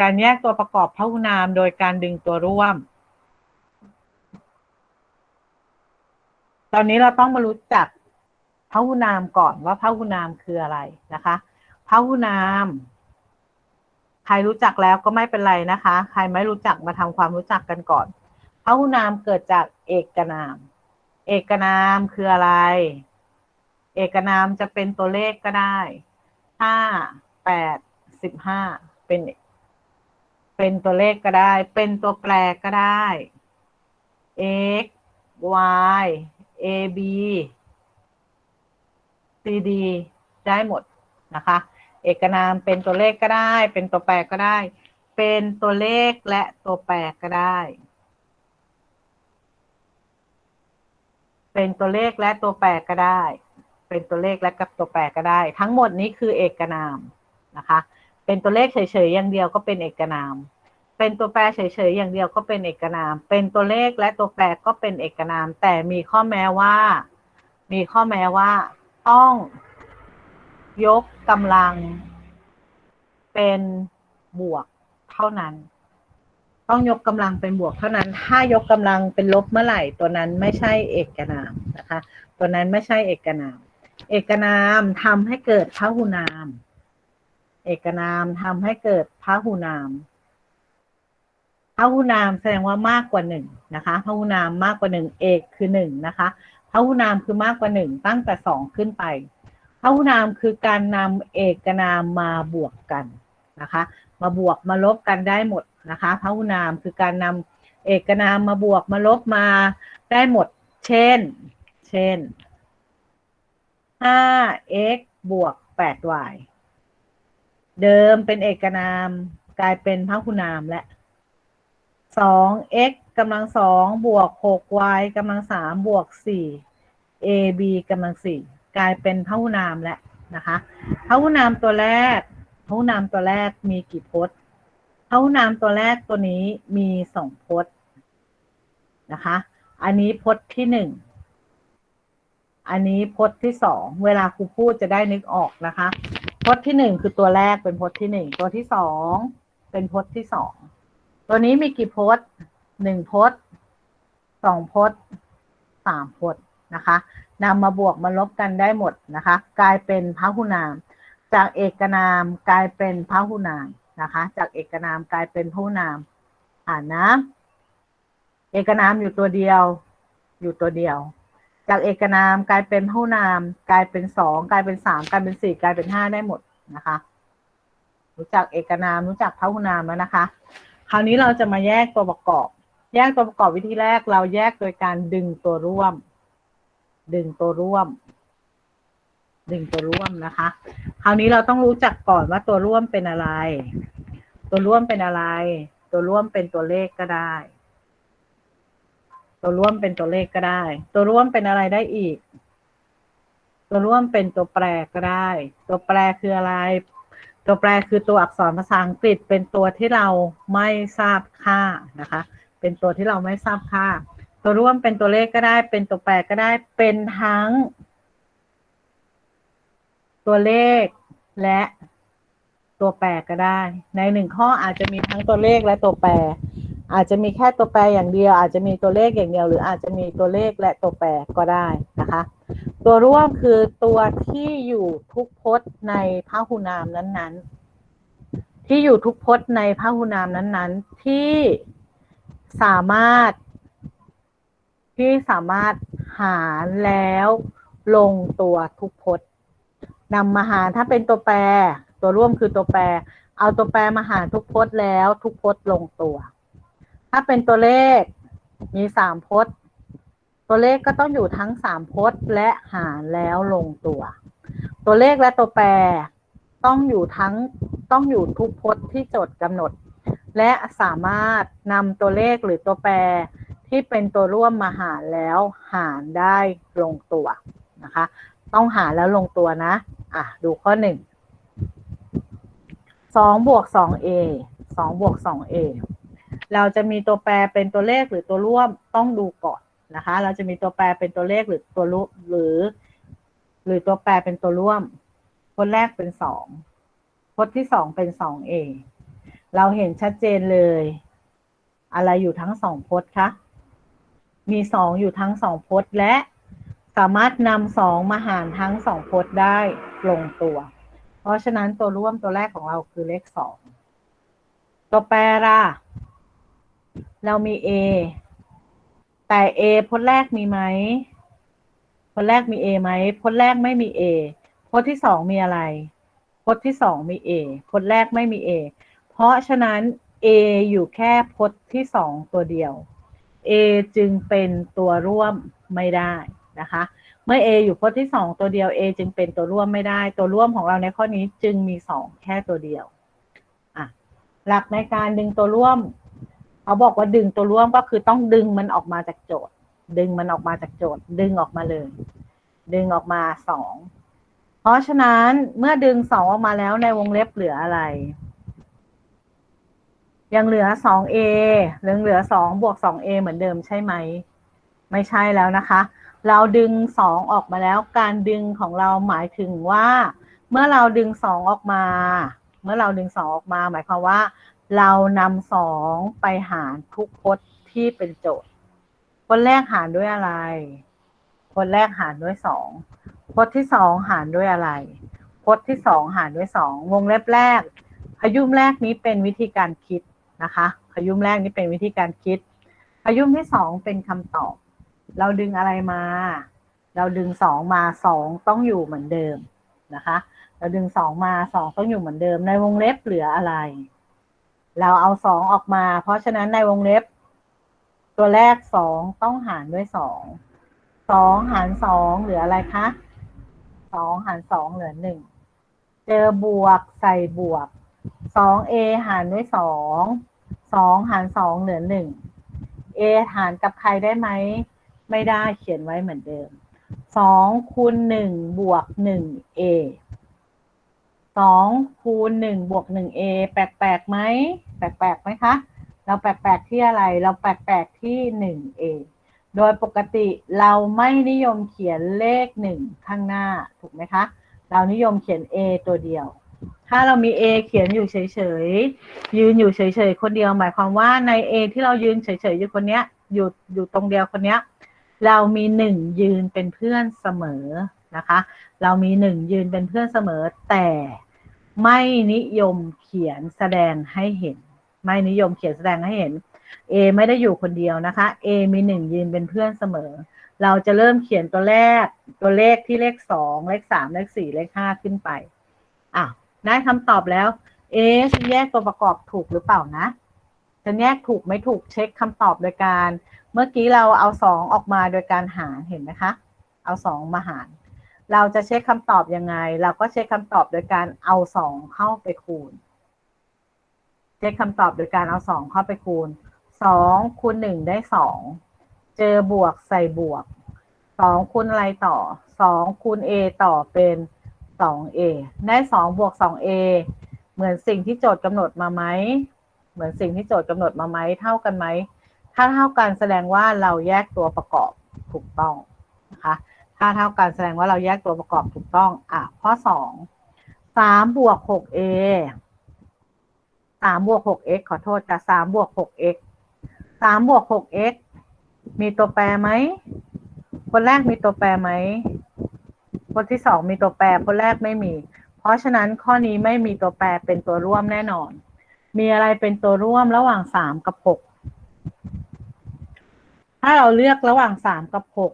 การแยกตัวประกอบพหุนามโดยการดึงตัวร่วม ตอนนี้เราต้องมารู้จักพหุนามก่อนว่าพหุนามคืออะไรนะคะพหุนาม ใครรู้จักแล้วก็ไม่เป็นไรนะคะ ใครไม่รู้จักมาทำความรู้จักกันก่อนพหุนามเกิดจากเอกนาม เอกนามคืออะไร เอกนามจะเป็นตัวเลขก็ได้ห้าแปดสิบห้าเป็น เป็นตัวเลขก็ได้ เป็นตัวแปรก็ได้ x y a b c d ได้หมดนะคะ เอกนามเป็นตัวเลขก็ได้ เป็นตัวแปรก็ได้ เป็นตัวเลขและตัวแปรก็ได้ เป็นตัวเลขและตัวแปรก็ได้ เป็นตัวเลขและกับตัวแปรก็ได้ ทั้งหมดนี้คือเอกนามนะคะ เป็นตัวเลขเฉยๆอย่างเดียวก็เป็นเอกนาม เป็นตัวแปรเฉยๆอย่างเดียวก็เป็นเอกนาม เป็นตัวเลขและตัวแปรก็เป็นเอกนาม แต่มีข้อแม้ว่า มีข้อแม้ว่า ต้อง ยกกำลัง เป็นบวกเท่านั้น ต้องยกกำลังเป็นบวกเท่านั้น ถ้ายกกำลังเป็นลบเมื่อไหร่ ตัวนั้นไม่ใช่เอกนามนะคะ ตัวนั้นไม่ใช่เอกนาม เอกนามทำให้เกิดพหุนาม เอกนามทำให้เกิดพหุนามพหุนามแสดงว่ามากกว่าหนึ่งนะคะพหุนามมากกว่าหนึ่งเอกคือหนึ่งนะคะพหุนามคือมากกว่าหนึ่งตั้งแต่สองขึ้นไปพหุนามคือการนำเอกนามมาบวกกันนะคะ มาบวกมาลบกันได้หมดนะคะพหุนามคือการนำเอกนามมาบวกมาลบมาได้หมด เช่น เช่น 5x บวก 8y เดิมเป็นเอกนาม กลายเป็นพหุนามและ 2x กำลังสองบวก 6y กำลังสามบวก4 ab กำลังสี่กลายเป็นพหุนามแล้วนะคะพหุนามตัวแรกพหุนามตัวแรกมีกี่พจน์พหุนามตัวแรกตัวนี้มีสองพจน์นะคะ อันนี้พจน์ที่หนึ่งอันนี้พจน์ที่สองเวลาครูพูดจะได้นึกออกนะคะ พจน์ที่หนึ่งคือตัวแรกเป็นพจน์ที่หนึ่งตัวที่สองเป็นพจน์ที่สองตัวนี้มีกี่พจน์หนึ่งพจน์สองพจน์สามพจน์นะคะนำมาบวกมาลบกันได้หมดนะคะ กลายเป็นพหุนาม จากเอกนามกลายเป็นพหุนามนะคะ จากเอกนามกลายเป็นพหุนาม อ่านนะ เอกนามอยู่ตัวเดียว อยู่ตัวเดียว จากเอกนามกลายเป็นพหุนาม กลายเป็นสองกลายเป็นสามกลายเป็นสี่กลายเป็นห้าได้หมดนะคะ รู้จักเอกนามรู้จักพหุนามแล้วนะคะ คราวนี้เราจะมาแยกตัวประกอบ แยกตัวประกอบวิธีแรกเราแยกโดยการดึงตัวร่วม ดึงตัวร่วม ดึงตัวร่วมนะคะ คราวนี้เราต้องรู้จักก่อนว่าตัวร่วมเป็นอะไร ตัวร่วมเป็นอะไร ตัวร่วมเป็นตัวเลขก็ได้ ตัวร่วมเป็นตัวเลขก็ได้ ตัวร่วมเป็นอะไรได้อีก ตัวร่วมเป็นตัวแปรก็ได้ ตัวแปรคืออะไร ตัวแปรคือตัวอักษรภาษาอังกฤษ เป็นตัวที่เราไม่ทราบค่านะคะ เป็นตัวที่เราไม่ทราบค่า ตัวร่วมเป็นตัวเลขก็ได้ เป็นตัวแปรก็ได้ เป็นทั้ง ตัวเลขและตัวแปรก็ได้ ในหนึ่งข้ออาจจะมีทั้งตัวเลขและตัวแปร อาจจะมีแค่ตัวแปรอย่างเดียว อาจจะมีตัวเลขอย่างเดียว หรืออาจจะมีตัวเลขและตัวแปรก็ได้นะคะ ตัวร่วมคือตัวที่อยู่ทุกพจน์ในพหุนามนั้นๆ ที่อยู่ทุกพจน์ในพหุนามนั้นๆ ที่สามารถ ที่สามารถหารแล้วลงตัวทุกพจน์นำมาหารถ้าเป็นตัวแปร ตัวร่วมคือตัวแปร เอาตัวแปรมาหารทุกพจน์แล้วทุกพจน์ลงตัว ถ้าเป็นตัวเลขมีสามพจน์ ตัวเลขก็ต้องอยู่ทั้งสามพจน์และหารแล้วลงตัว ตัวเลขและตัวแปรต้องอยู่ทั้งต้องอยู่ทุกพจน์ที่โจทย์กำหนด และสามารถนำตัวเลขหรือตัวแปรที่เป็นตัวร่วมมาหารแล้วหารได้ลงตัวนะคะ ต้องหารแล้วลงตัวนะ อะ ดูข้อหนึ่งสองบวกสองเอสองบวกสองเอ เราจะมีตัวแปรเป็นตัวเลขหรือตัวร่วมต้องดูก่อนนะคะ เราจะมีตัวแปรเป็นตัวเลขหรือตัวร่วมหรือ หรือตัวแปรเป็นตัวร่วมพจน์แรกเป็นสองพจน์ที่สองเป็นสองเอเราเห็นชัดเจนเลย อะไรอยู่ทั้งสองพจน์คะมีสองอยู่ทั้งสองพจน์และสามารถนำสองมาหารทั้งสองพจน์ได้ลงตัว เพราะฉะนั้นตัวร่วมตัวแรกของเราคือเลขสองตัวแปรล่ะ เรามี A แต่ A พจน์แรกมีไหมพจน์แรกมี A ไหมพจน์แรกไม่มี A พจน์ที่สองมีอะไรพจน์ที่สองมี A พจน์แรกไม่มี A เพราะฉะนั้น A อยู่แค่พจน์ที่สองตัวเดียว A จึงเป็นตัวร่วมไม่ได้นะคะ เมื่อ A อยู่พจน์ที่สองตัวเดียว A จึงเป็นตัวร่วมไม่ได้ ตัวร่วมของเราในข้อนี้จึงมีสองแค่ตัวเดียวอะหลักในการดึงตัวร่วม เขาบอกว่าดึงตัวร่วมก็คือต้องดึงมันออกมาจากโจทย์ ดึงมันออกมาจากโจทย์ ดึงออกมาเลย ดึงออกมาสองเพราะฉะนั้นเมื่อดึงสองออกมาแล้วในวงเล็บเหลืออะไร ยังเหลือสอง a เหลือเหลือสองบวกสอง a เหมือนเดิมใช่ไหม ไม่ใช่แล้วนะคะ เราดึงสองออกมาแล้ว การดึงของเราหมายถึงว่า เมื่อเราดึงสองออกมา เมื่อเราดึงสองออกมา หมายความว่า เรานำสองไปหารทุกพจน์ที่เป็นโจทย์พจน์แรกหารด้วยอะไรพจน์แรกหารด้วยสองพจน์ที่สองหารด้วยอะไรพจน์ที่สองหารด้วยสองวงเล็บแรก ขยุมแรกนี้เป็นวิธีการคิดนะคะ ขยุมแรกนี้เป็นวิธีการคิด ขยุมที่สองเป็นคำตอบ เราดึงอะไรมา เราดึงสองมาสองต้องอยู่เหมือนเดิมนะคะ เราดึงสองมาสองต้องอยู่เหมือนเดิม ในวงเล็บเหลืออะไร เราเอาสองออกมา เพราะฉะนั้นในวงเล็บ ตัวแรกสองต้องหารด้วยสองสองหารสองเหลืออะไรคะสองหารสองเหลือหนึ่งเจอบวกใส่บวกสองเอหารด้วยสองสองหารสองเหลือหนึ่งเอหารกับใครได้ไหม ไม่ได้เขียนไว้เหมือนเดิมสองคูณหนึ่งบวกหนึ่งเอ สองคูณหนึ่งบวกหนึ่งเอแปลกๆไหมแปลกๆไหมคะเราแปลกๆที่อะไรเราแปลกๆที่หนึ่งเอโดยปกติเราไม่นิยมเขียนเลขหนึ่งข้างหน้าถูกไหมคะ เรานิยมเขียน A ตัวเดียว ถ้าเรามี A เขียนอยู่เฉยๆ ยืนอยู่เฉยๆ คนเดียวหมายความว่าใน A ที่เรายืนเฉยๆ อยู่คนเนี้ยอยู่อยู่ตรงเดียวคนเนี้ย เรามีหนึ่งยืนเป็นเพื่อนเสมอ นะคะ เรามีหนึ่งยืนเป็นเพื่อนเสมอแต่ไม่นิยมเขียนแสดงให้เห็น ไม่นิยมเขียนแสดงให้เห็น A ไม่ได้อยู่คนเดียวนะคะ A มีหนึ่งยืนเป็นเพื่อนเสมอ เราจะเริ่มเขียนตัวแรกตัวเลขที่เลขสองเลขสามเลขสี่เลขห้าขึ้นไปอะได้คำตอบแล้วเอ๊ะฉันแยกตัวประกอบถูกหรือเปล่านะฉันแยกถูกไม่ถูกเช็คคำตอบโดยการ เมื่อกี้เราเอาสองออกมาโดยการหารเห็นไหมคะ เอาสองมาหาร เราจะเช็คคำตอบยังไง เราก็เช็คคำตอบโดยการเอาสองเข้าไปคูณ เช็คคำตอบโดยการเอาสองเข้าไปคูณสองคูณหนึ่งได้สองเจอบวกใส่บวกสองคูณอะไรต่อสองคูณ a ต่อเป็นสอง a ได้สองบวกสอง a เหมือนสิ่งที่โจทย์กำหนดมาไหมเหมือนสิ่งที่โจทย์กำหนดมาไหมเท่ากันไหมถ้าเท่ากันแสดงว่าเราแยกตัวประกอบถูกต้อง คะถ้าเท่ากันแสดงว่าเราแยกตัวประกอบถูกต้อง อะ ข้อสองสามบวกหก a สามบวกหก x ขอโทษค่ะสามบวกหก x สามบวกหก x มีตัวแปรไหม คนแรกมีตัวแปรไหม คนที่สองมีตัวแปร คนแรกไม่มี เพราะฉะนั้นข้อนี้ไม่มีตัวแปรเป็นตัวร่วมแน่นอน มีอะไรเป็นตัวร่วมระหว่างสามกับหกถ้าเราเลือกระหว่างสามกับหก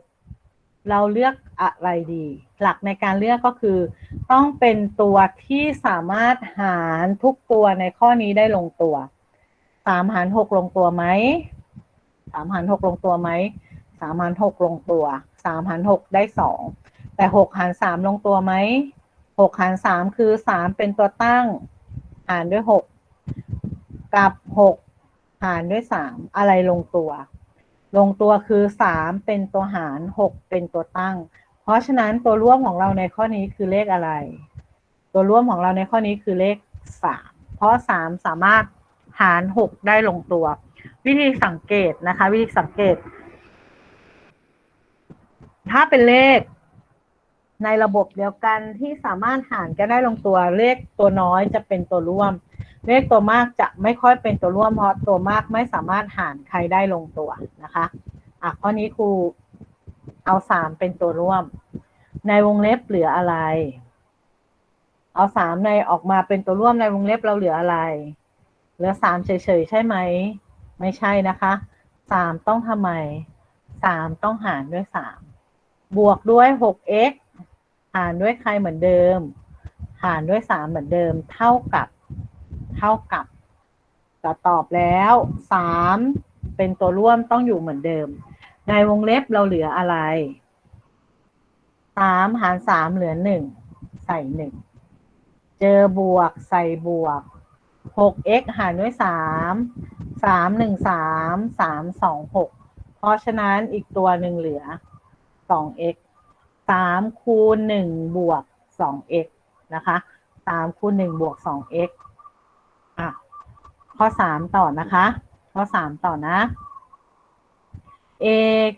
เราเลือกอะไรดี หลักในการเลือกก็คือ ต้องเป็นตัวที่สามารถหารทุกตัวในข้อนี้ได้ลงตัวสามหารหกลงตัวไหมสามหารหกลงตัวไหมสามหารหกลงตัวสามหารหกได้สองแต่หกหารสามลงตัวไหมหกหารสามคือสามเป็นตัวตั้ง หารด้วยหกกับหกหารด้วยสามอะไรลงตัว ลงตัวคือสามเป็นตัวหารหกเป็นตัวตั้ง เพราะฉะนั้นตัวร่วมของเราในข้อนี้คือเลขอะไร ตัวร่วมของเราในข้อนี้คือเลขสามเพราะสามสามารถหารหกได้ลงตัว วิธีสังเกตนะคะ วิธีสังเกต ถ้าเป็นเลขในระบบเดียวกันที่สามารถหารกันได้ลงตัวเลขตัวน้อยจะเป็นตัวร่วม เลขตัวมากจะไม่ค่อยเป็นตัวร่วมเพราะตัวมากไม่สามารถหารใครได้ลงตัวนะคะอะข้อนี้ครูเอาสามเป็นตัวร่วม ในวงเล็บเหลืออะไร เอาสามในออกมาเป็นตัวร่วมในวงเล็บเราเหลืออะไร เหลือสามเฉยๆใช่ไหม ไม่ใช่นะคะสามต้องทำไมสามต้องหารด้วยสามบวกด้วยหก x หารด้วยใครเหมือนเดิม หารด้วยสามเหมือนเดิม เท่ากับ เท่ากับจะตอบแล้วสามเป็นตัวร่วมต้องอยู่เหมือนเดิม ในวงเล็บเราเหลืออะไรสามหารสามเหลือหนึ่งใส่หนึ่งเจอบวกใส่บวกหก x หารด้วยสามสามหนึ่งสามสามสองหกเพราะฉะนั้นอีกตัวหนึ่งเหลือสอง x สามคูณหนึ่งบวกสอง x นะคะสามคูณหนึ่งบวกสอง x อะ ข้อสามต่อนะคะ ข้อสามต่อนะ a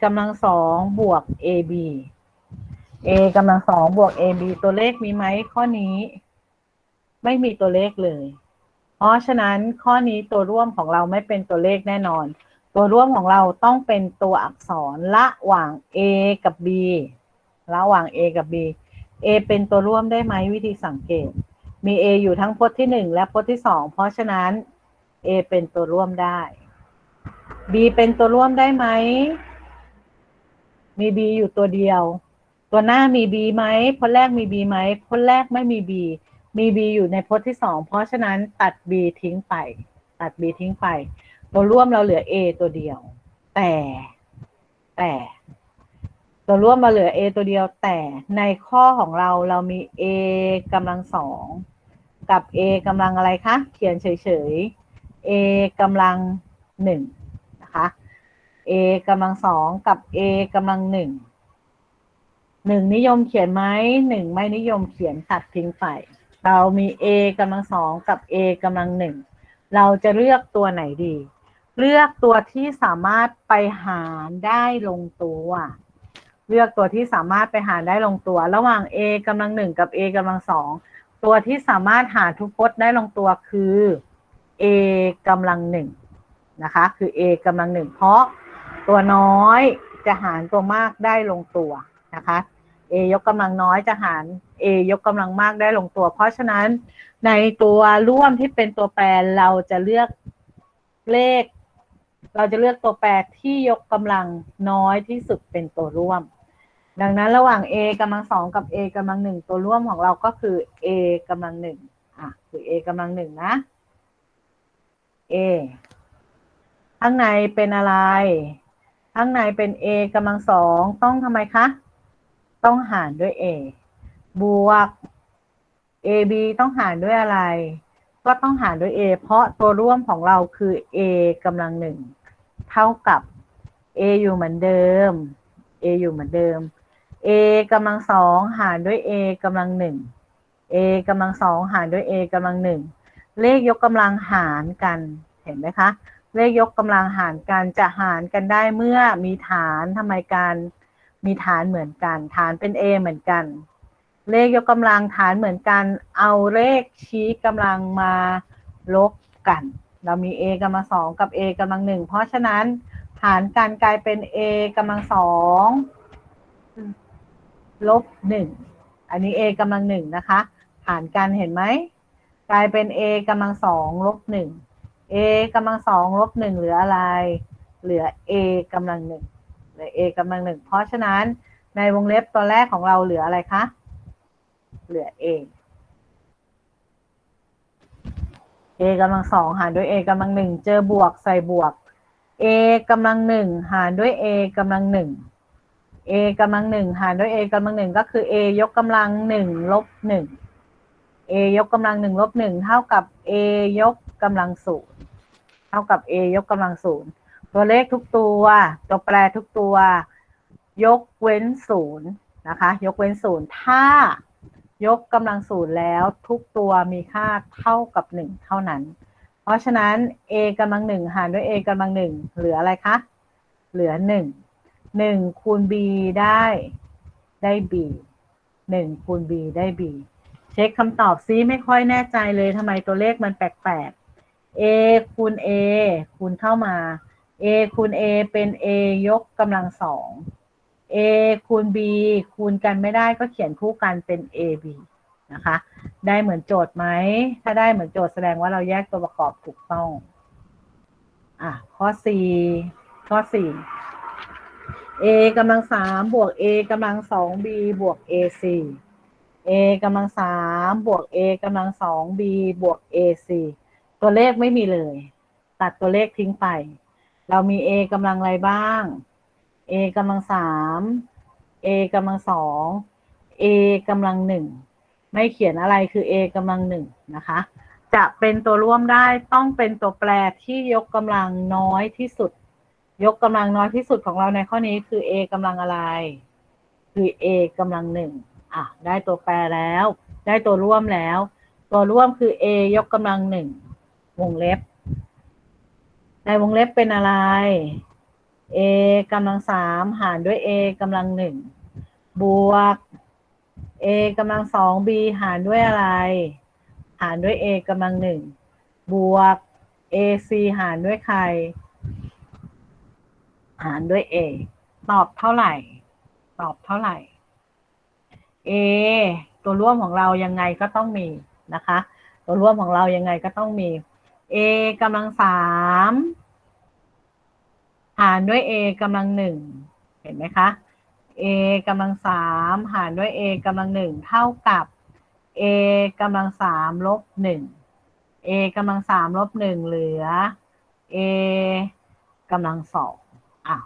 กำลังสองบวก ab a กำลังสองบวก ab ตัวเลขมีไหมข้อนี้ ไม่มีตัวเลขเลย เพราะฉะนั้นข้อนี้ตัวร่วมของเราไม่เป็นตัวเลขแน่นอน ตัวร่วมของเราต้องเป็นตัวอักษรระหว่าง a กับ b ระหว่าง a กับ b a เป็นตัวร่วมได้ไหมวิธีสังเกต มี a อยู่ทั้งพจน์ที่หนึ่งและพจน์ที่สองเพราะฉะนั้น a เป็นตัวร่วมได้ b เป็นตัวร่วมได้ไหม มี b อยู่ตัวเดียว ตัวหน้ามี b ไหมพจน์แรกมี b ไหมพจน์แรกไม่มี b มี b อยู่ในพจน์ที่สองเพราะฉะนั้นตัด b ทิ้งไป ตัด b ทิ้งไป ตัวร่วมเราเหลือ a ตัวเดียว แต่ แต่ ตัวร่วมมาเหลือ a ตัวเดียว แต่ในข้อของเราเรามี a กำลังสองกับ a กำลังอะไรคะ เขียนเฉยๆ a กำลังหนึ่งนะคะ a กำลังสองกับ a กำลังหนึ่งหนึ่งนิยมเขียนไหมหนึ่งไม่นิยมเขียนตัดทิ้งไป เรามี a กำลังสองกับ a กำลังหนึ่งเราจะเลือกตัวไหนดี เลือกตัวที่สามารถไปหารได้ลงตัว เลือกตัวที่สามารถไปหารได้ลงตัว ระหว่าง a กำลังหนึ่งกับ a กำลังสองตัวที่สามารถหารทุกพจน์ได้ลงตัวคือ a กำลังหนึ่งนะคะ คือ a กำลังหนึ่งเพราะตัวน้อยจะหารตัวมากได้ลงตัวนะคะ a ยกกำลังน้อยจะหาร a ยกกำลังมากได้ลงตัว เพราะฉะนั้นในตัวร่วมที่เป็นตัวแปรเราจะเลือกเลข เราจะเลือกตัวแปรที่ยกกำลังน้อยที่สุดเป็นตัวร่วม ดังนั้นระหว่าง a กำลังสองกับ a กำลังหนึ่งตัวร่วมของเราก็คือ a กำลังหนึ่งอะคือ a กำลังหนึ่งนะ a ข้างในเป็นอะไร ข้างในเป็น a กำลังสองต้องทำไมคะ ต้องหารด้วย a บวก ab ต้องหารด้วยอะไร ก็ต้องหารด้วย a เพราะตัวร่วมของเราคือ a กำลังหนึ่งเท่ากับ a อยู่เหมือนเดิม a อยู่เหมือนเดิม a กำลังสองหารด้วย a กำลังหนึ่ง a กำลังสองหารด้วย a กำลังหนึ่ง เลขยกกำลังหารกันเห็นไหมคะ เลขยกกำลังหารกันจะหารกันได้เมื่อมีฐานทำไมการมีฐานเหมือนกัน ฐานเป็น a เหมือนกัน เลขยกกำลังฐานเหมือนกัน เอาเลขชี้กำลังมาลบกัน เรามี a กำลังสองกับ a กำลังหนึ่งเพราะฉะนั้นหารกันกลายเป็น a กำลังสองลบหนึ่ง อันนี้ a กำลังหนึ่งนะคะหารกันเห็นไหม กลายเป็น a กำลังสองลบหนึ่ง a กำลังสองลบหนึ่งเหลืออะไร เหลือ a กำลังหนึ่งเหลือ a กำลังหนึ่งเพราะฉะนั้นในวงเล็บตัวแรกของเราเหลืออะไรคะ เหลือ a a กำลังสองหารด้วย a กำลังหนึ่งเจอบวกใส่บวก a กำลังหนึ่งหารด้วย a กำลังหนึ่ง a กำลังหนึ่งหารด้วย a กำลังหนึ่งก็คือ a ยกกำลังหนึ่งลบหนึ่ง a ยกกำลังหนึ่งลบหนึ่งเท่ากับ a ยกกำลังศูนย์เท่ากับ a ยกกำลังศูนย์ตัวเลขทุกตัว ตัวแปรทุกตัว ยกเว้นศูนย์นะคะ ยกเว้นศูนย์ถ้ายกกำลังศูนย์แล้วทุกตัวมีค่าเท่ากับหนึ่งเท่านั้น เพราะฉะนั้น a กำลังหนึ่งหารด้วย a กำลังหนึ่งเหลืออะไรคะ เหลือหนึ่งหนึ่งคูณ b ได้ได้ b หนึ่งคูณ b ได้ b ช็คคำตอบซิไม่ค่อยแน่ใจเลยทำไมตัวเลขมันแปลกๆ a คูณ a คูณเข้ามา a คูณ a เป็น a ยกกำลังสอง a คูณ b คูณกันไม่ได้ก็เขียนคู่กันเป็น ab นะคะ ได้เหมือนโจทย์ไหม ถ้าได้เหมือนโจทย์แสดงว่าเราแยกตัวประกอบถูกต้อง อะ ข้อ 4 ข้อ 4 a กำลังสามบวก a กำลังสอง b บวก ac a กำลังสามบวก a กำลังสอง b บวก ac ตัวเลขไม่มีเลย ตัดตัวเลขทิ้งไป เรามี a กำลังอะไรบ้าง a กำลังสาม a กำลังสอง a กำลังหนึ่งไม่เขียนอะไรคือ a กำลังหนึ่งนะคะ จะเป็นตัวร่วมได้ต้องเป็นตัวแปรที่ยกกำลังน้อยที่สุด ยกกำลังน้อยที่สุดของเราในข้อนี้คือ a กำลังอะไร คือ a กำลังหนึ่ง อะได้ตัวแปรแล้ว ได้ตัวร่วมแล้ว ตัวร่วมคือ a ยกกำลังหนึ่งวงเล็บ ในวงเล็บเป็นอะไร a กำลังสามหารด้วย a กำลังหนึ่งบวก a กำลังสอง b หารด้วยอะไร หารด้วย a กำลังหนึ่งบวก ac หารด้วยใคร หารด้วย a ตอบเท่าไหร่ ตอบเท่าไหร่ a ตัวร่วมของเรายังไงก็ต้องมีนะคะ ตัวร่วมของเรายังไงก็ต้องมี a กำลังสามหารด้วย a กำลังหนึ่งเห็นไหมคะ a กำลังสามหารด้วย a กำลังหนึ่งเท่ากับ a กำลังสามลบหนึ่ง a กำลังสามลบหนึ่งเหลือ a กำลังสองอะ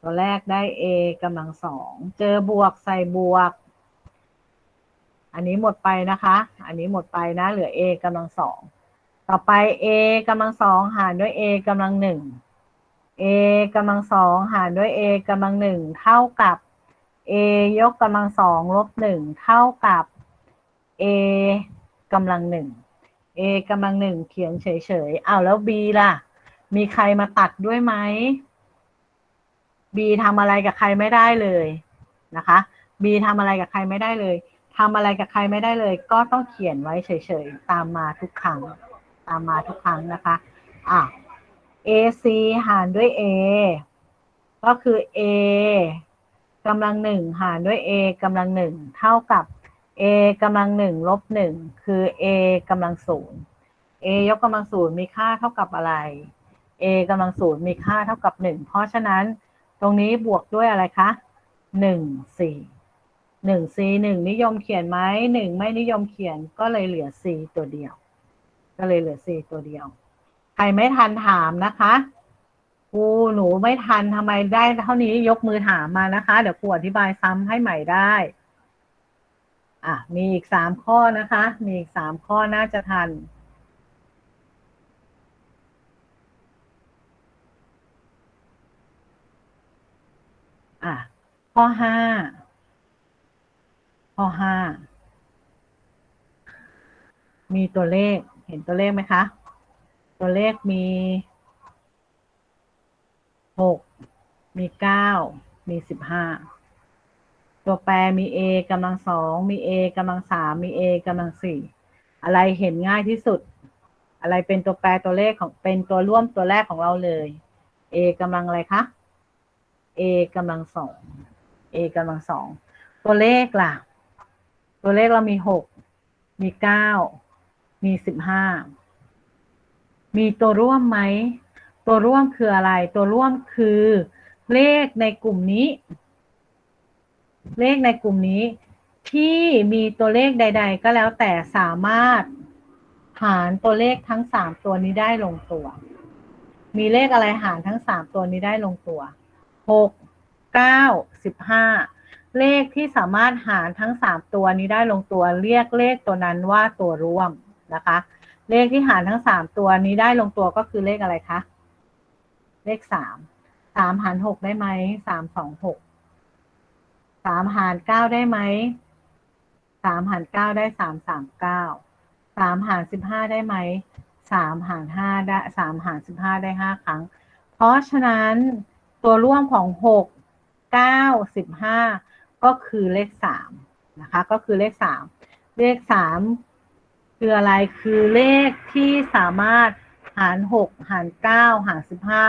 ตัวแรกได้ a กำลังสอง เจอบวกใส่บวก อันนี้หมดไปนะคะ อันนี้หมดไปนะ เหลือ a กำลังสอง ต่อไป a กำลังสองหารด้วย a กำลังหนึ่ง a กำลังสองหารด้วย a กำลังหนึ่งเท่ากับ a ยกกำลังสองลบหนึ่งเท่ากับ a กำลังหนึ่ง a กำลังหนึ่งเขียนเฉยๆ อ้าวแล้ว b ล่ะ มีใครมาตัดด้วยไหม b ทำอะไรกับใครไม่ได้เลยนะคะ b ทำอะไรกับใครไม่ได้เลย ทำอะไรกับใครไม่ได้เลย ก็ต้องเขียนไว้เฉยๆ ตามมาทุกครั้ง ตามมาทุกครั้งนะคะ อะ ac หารด้วย a ก็คือ a กำลังหนึ่งหารด้วย a กำลังหนึ่งเท่ากับ a กำลังหนึ่งลบหนึ่งคือ a กำลังศูนย์ a ยกกำลังศูนย์มีค่าเท่ากับอะไร a กำลังศูนย์มีค่าเท่ากับหนึ่งเพราะฉะนั้นตรงนี้บวกด้วยอะไรคะหนึ่งสี่ หนึ่ง c หนึ่งนิยมเขียนไหมหนึ่งไม่นิยมเขียนก็เลยเหลือ c ตัวเดียว ก็เลยเหลือ c ตัวเดียว ใครไม่ทันถามนะคะครูหนูไม่ทันทำไมได้เท่านี้ยกมือถามมานะคะ เดี๋ยวครูอธิบายซ้ำให้ใหม่ได้ อะ มีอีกสามข้อนะคะ มีอีกสามข้อน่าจะทันอะข้อห้า ข้อห้ามีตัวเลขเห็นตัวเลขไหมคะ ตัวเลขมีหกมีเก้ามีสิบห้าตัวแปรมี a กำลังสองมี a กำลังสามมี a กำลังสี่อะไรเห็นง่ายที่สุด อะไรเป็นตัวแปรตัวเลขของเป็นตัวร่วมตัวแรกของเราเลย a กำลังอะไรคะ a กำลังสอง a กำลังสองตัวเลขล่ะ ตัวเลขเรามีหก มีเก้า มีสิบห้า มีตัวร่วมไหม ตัวร่วมคืออะไร ตัวร่วมคือเลขในกลุ่มนี้ เลขในกลุ่มนี้ ที่มีตัวเลขใด ๆ ก็แล้วแต่สามารถหารตัวเลขทั้งสามตัวนี้ได้ลงตัว มีเลขอะไรหารทั้งสามตัวนี้ได้ลงตัวหกเก้าสิบห้า เลขที่สามารถหารทั้งสามตัวนี้ได้ลงตัวเรียกเลขตัวนั้นว่าตัวร่วมนะคะ เลขที่หารทั้งสามตัวนี้ได้ลงตัวก็คือเลขอะไรคะ เลขสามสามหารหกได้ไหมสามสองหกสามหารเก้าได้ไหมสามหารเก้าได้สามสามเก้าสามหารสิบห้าได้ไหมสามหารห้าได้สามหารสิบห้าได้ห้าครั้ง เพราะฉะนั้นตัวร่วมของหกเก็คือเลขสามนะคะ ก็คือเลขสามเลขสามคืออะไรคือเลขที่สามารถหารหกหารเก้าหารสิบห้า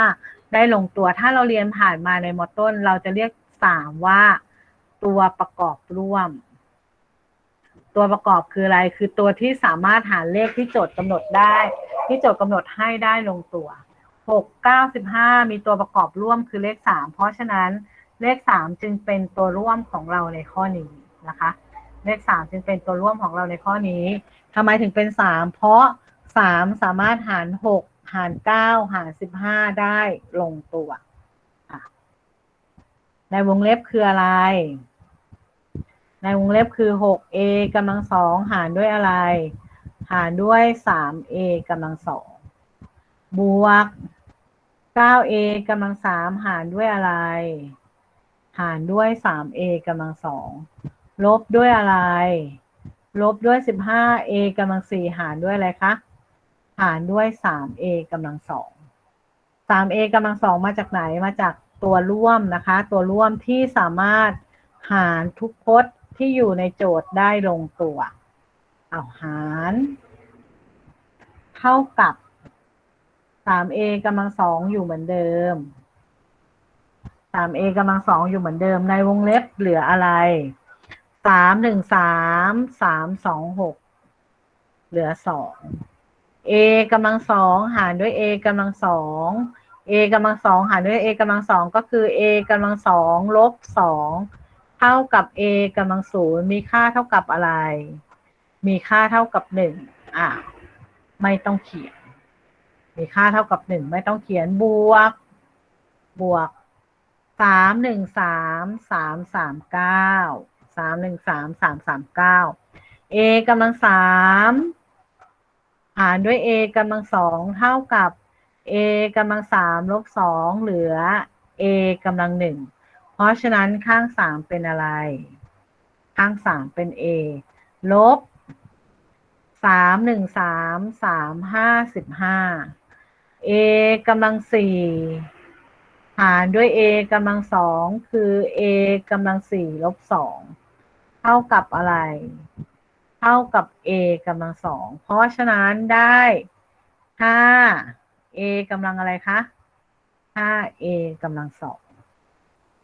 ได้ลงตัวถ้าเราเรียนผ่านมาในมอต้น เราจะเรียกสามว่าตัวประกอบร่วม ตัวประกอบคืออะไร คือตัวที่สามารถหารเลขที่โจทย์กำหนดได้ ที่โจทย์กำหนดให้ได้ลงตัวหกเก้าสิบห้ามีตัวประกอบร่วมคือเลขสามเพราะฉะนั้น เลขสามจึงเป็นตัวร่วมของเราในข้อนี้นะคะ เลขสามจึงเป็นตัวร่วมของเราในข้อนี้ทำไมถึงเป็นสามเพราะสามสามารถหารหกหารเก้าหารสิบห้าได้ลงตัวในวงเล็บคืออะไร ในวงเล็บคือหก a กำลังสองหารด้วยอะไร หารด้วยสาม a กำลังสองบวกเก้า a กำลังสามหารด้วยอะไร หารด้วยสาม a กำลังสองลบด้วยอะไร ลบด้วยสิบห้า a กำลังสี่หารด้วยอะไรคะ หารด้วยสาม a กำลังสองสาม a กำลังสองมาจากไหนมาจากตัวร่วมนะคะ ตัวร่วมที่สามารถหารทุกพจน์ที่อยู่ในโจทย์ได้ลงตัว เอาหาร เท่ากับสาม a กำลังสองอยู่เหมือนเดิม สาม a กำลังสองอยู่เหมือนเดิมในวงเล็บเหลืออะไรสามหนึ่งสามสามสองหกเหลือสอง a กำลังสองหารด้วย a กำลังสอง a กำลังสองหารด้วย a กำลังสองก็คือ a กำลังสองลบสองเท่ากับ a กำลังศูนย์มีค่าเท่ากับอะไร มีค่าเท่ากับหนึ่งอะไม่ต้องเขียน มีค่าเท่ากับหนึ่งไม่ต้องเขียนบวก บวก สามหนึ่งสามสามสามเก้าสามหนึ่งสามสามสามเก้า a กำลังสามหารด้วย a กำลังสองเท่ากับ a กำลังสามลบสองเหลือ a กำลังหนึ่งเพราะฉะนั้นข้างสามเป็นอะไร ข้างสามเป็น a ลบสามหนึ่งสามสามห้าสิบห้า a กำลังสี่ หารด้วย a กำลังสองคือ a กำลังสี่ลบสองเท่ากับอะไร เท่ากับ a กำลังสองเพราะฉะนั้นได้ห้า a กำลังอะไรคะห้า a กำลังสอง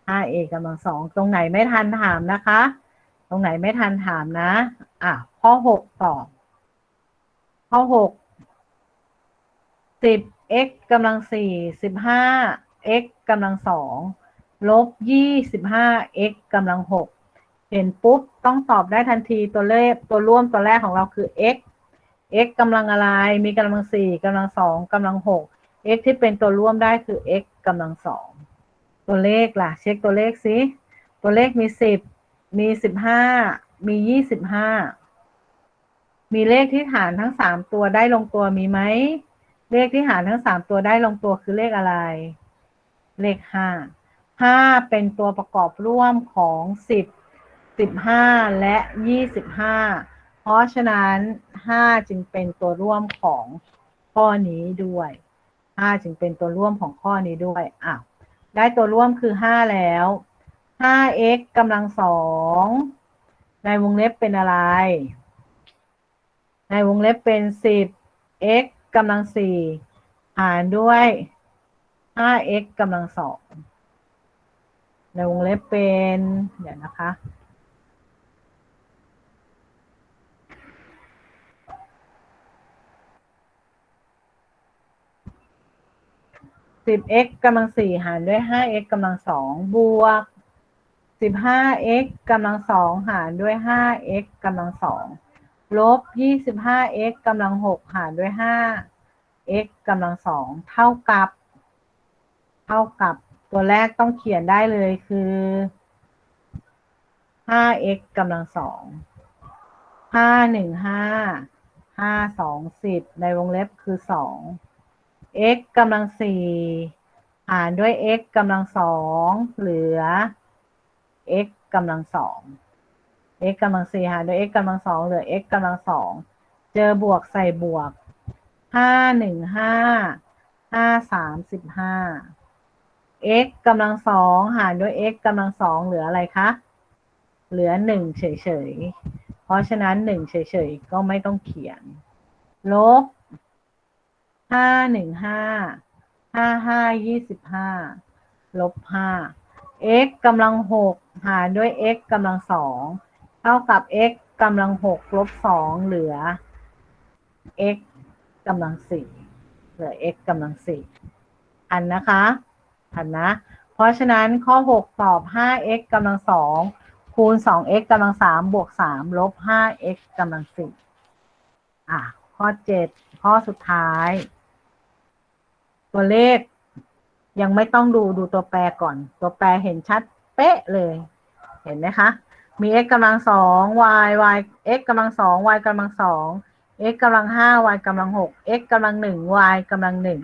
ห้า a กำลังสองตรงไหนไม่ทันถามนะคะ ตรงไหนไม่ทันถามนะ อะข้อหกต่อข้อหกสิบ x กำลังสี่สิบห้า x กำลังสองลบยี่สิบห้า x กำลังหกเห็นปุ๊บ ต้องตอบได้ทันทีตัวเลขตัวร่วมตัวแรกของเราคือ x x กำลังอะไร มีกำลังสี่กำลังสองกำลังหก x ที่เป็นตัวร่วมได้คือ x กำลังสองตัวเลขล่ะ เช็คตัวเลขสิ ตัวเลขมีสิบมีสิบห้ามียี่สิบห้ามีเลขที่หารทั้งสามตัวได้ลงตัวมีไหมเลขที่หารทั้งสามตัวได้ลงตัวคือเลขอะไร เลขห้าห้าเป็นตัวประกอบร่วมของสิบสิบห้าและยี่สิบห้าเพราะฉะนั้นห้าจึงเป็นตัวร่วมของข้อนี้ด้วยห้าจึงเป็นตัวร่วมของข้อนี้ด้วยอะได้ตัวร่วมคือห้าแล้วห้า x กำลังสองในวงเล็บเป็นอะไร ในวงเล็บเป็นสิบ x กำลังสี่หารด้วย ห้า x กำลังสองในวงเล็บเป็น เดี๋ยวนะคะสิบ x กำลังสี่หารด้วยห้า x กำลังสองบวกสิบห้า x กำลังสองหารด้วยห้า x กำลังสองลบยี่สิบห้า x กำลังหกหารด้วยห้า x กำลังสองเท่ากับ ท่ากับตัวแรกต้องเขียนได้เลยคือห้า x กำลังสองห้าหนึ่งห้าห้าสองสิบในวงเล็บคือสอง x กำลังสี่หารด้วย x กำลังสองเหลือ x กำลังสอง x กำลังสี่หารด้วย x กำลังสองเหลือ x กำลังสอง เจอบวกใส่บวก ห้าหนึ่งห้าห้าสามสิบห้า x กำลังสองหารด้วย x กำลังสองเหลืออะไรคะ เหลือหนึ่งเฉยๆ เพราะฉะนั้นหนึ่งเฉยๆ ก็ไม่ต้องเขียน ลบห้าหนึ่งห้าห้าห้ายี่สิบห้าลบห้า x กำลังหกหารด้วย x กำลังสองเท่ากับ x กำลังหกลบสองเหลือ x กำลังสี่เหลือ x กำลังสี่ทันนะคะ ทันนะ เพราะฉะนั้นข้อ 6 ตอบ 5x กำลังสองคูณ 2x กำลังสามบวก 3 ลบ 5x กำลังสี่อะ ข้อ 7 ข้อสุดท้าย ตัวเลขยังไม่ต้องดูดูตัวแปรก่อน ตัวแปรเห็นชัดเป๊ะเลย เห็นไหมคะ มี x กำลังสอง y y x กำลังสอง y กำลังสอง x กำลังห้า y กำลังหก x กำลังหนึ่ง y กำลังหนึ่ง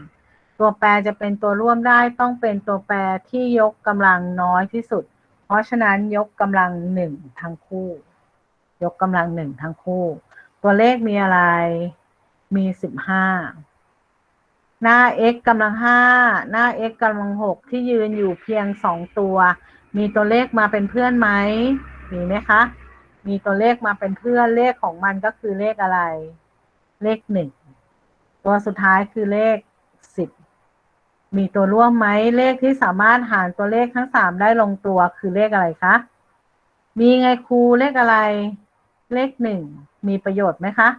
ตัวแปรจะเป็นตัวร่วมได้ต้องเป็นตัวแปรที่ยกกำลังน้อยที่สุด เพราะฉะนั้นยกกำลังหนึ่งทั้งคู่ ยกกำลังหนึ่งทั้งคู่ ตัวเลขมีอะไร มีสิบห้าหน้า x กำลังห้าหน้า x กำลังหกที่ยืนอยู่เพียงสองตัว มีตัวเลขมาเป็นเพื่อนไหมมีไหมคะ มีตัวเลขมาเป็นเพื่อนเลขของมันก็คือเลขอะไร เลขหนึ่งตัวสุดท้ายคือเลขสิบ มีตัวร่วมไหมเลขที่สามารถหารตัวเลขทั้งสามได้ลงตัวคือเลขอะไรคะ มีไงครูเลขอะไร เลขหนึ่งมีประโยชน์ไหมคะ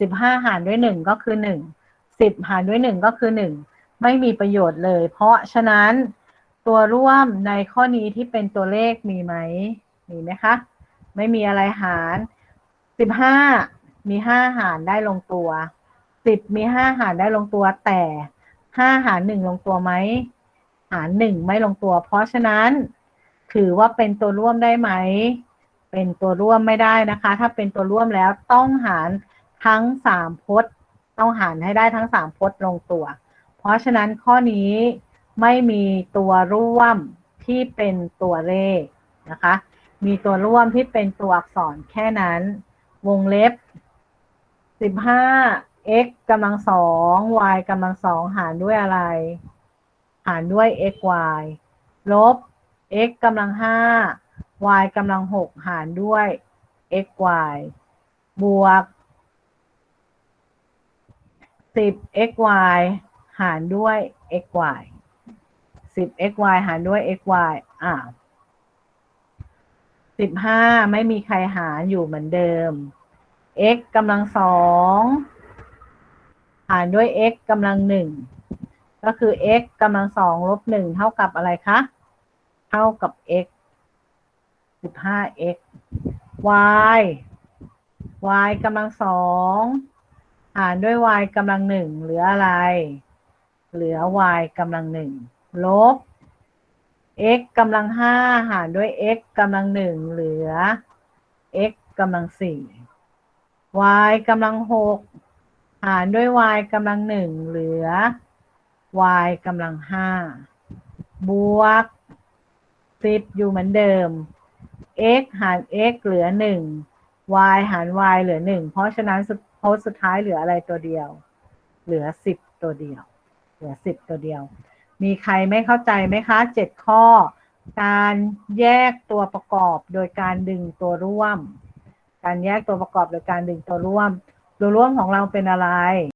สิบห้าหารด้วยหนึ่งก็คือหนึ่งสิบหารด้วยหนึ่งก็คือหนึ่งไม่มีประโยชน์เลย เพราะฉะนั้นตัวร่วมในข้อนี้ที่เป็นตัวเลขมีไหมมีไหมคะไม่มีอะไรหารสิบห้ามีห้าหารได้ลงตัวสิบมีห้าหารได้ลงตัวแต่ ห้าหารหนึ่งลงตัวไหมหารหนึ่งไม่ลงตัว เพราะฉะนั้นถือว่าเป็นตัวร่วมได้ไหม เป็นตัวร่วมไม่ได้นะคะ ถ้าเป็นตัวร่วมแล้วต้องหารทั้งสามพจน์ ต้องหารให้ได้ทั้งสามพจน์ลงตัว เพราะฉะนั้นข้อนี้ไม่มีตัวร่วมที่เป็นตัวเลขนะคะ มีตัวร่วมที่เป็นตัวอักษรแค่นั้น วงเล็บสิบห้า x กำลังสอง y กำลังสองหารด้วยอะไร หารด้วย x y ลบ x กำลังห้า y กำลังหกหารด้วย x y บวกสิบ x y หารด้วย x y สิบ x y หารด้วย x y อ่าสิบห้าไม่มีใครหารอยู่เหมือนเดิม x กำลังสอง หารด้วย x กำลังหนึ่งก็คือ x กำลังสองลบหนึ่งเท่ากับอะไรคะ เท่ากับ x สิบห้า x y y กำลังสองหารด้วย y กำลังหนึ่งเหลืออะไร เหลือ y กำลังหนึ่งลบ x กำลังห้าหารด้วย x กำลังหนึ่งเหลือ x กำลังสี่ y กำลังหก หารด้วย y กำลังหนึ่งเหลือ y กำลังห้าบวกสิบอยู่เหมือนเดิม x หาร x เหลือหนึ่ง y หาร y เหลือหนึ่งเพราะฉะนั้นโพสต์สุดท้ายเหลืออะไรตัวเดียว เหลือสิบตัวเดียว เหลือสิบตัวเดียว มีใครไม่เข้าใจไหมคะเจ็ดข้อ การแยกตัวประกอบโดยการดึงตัวร่วม การแยกตัวประกอบโดยการดึงตัวร่วม ตัวร่วมของเราเป็นอะไร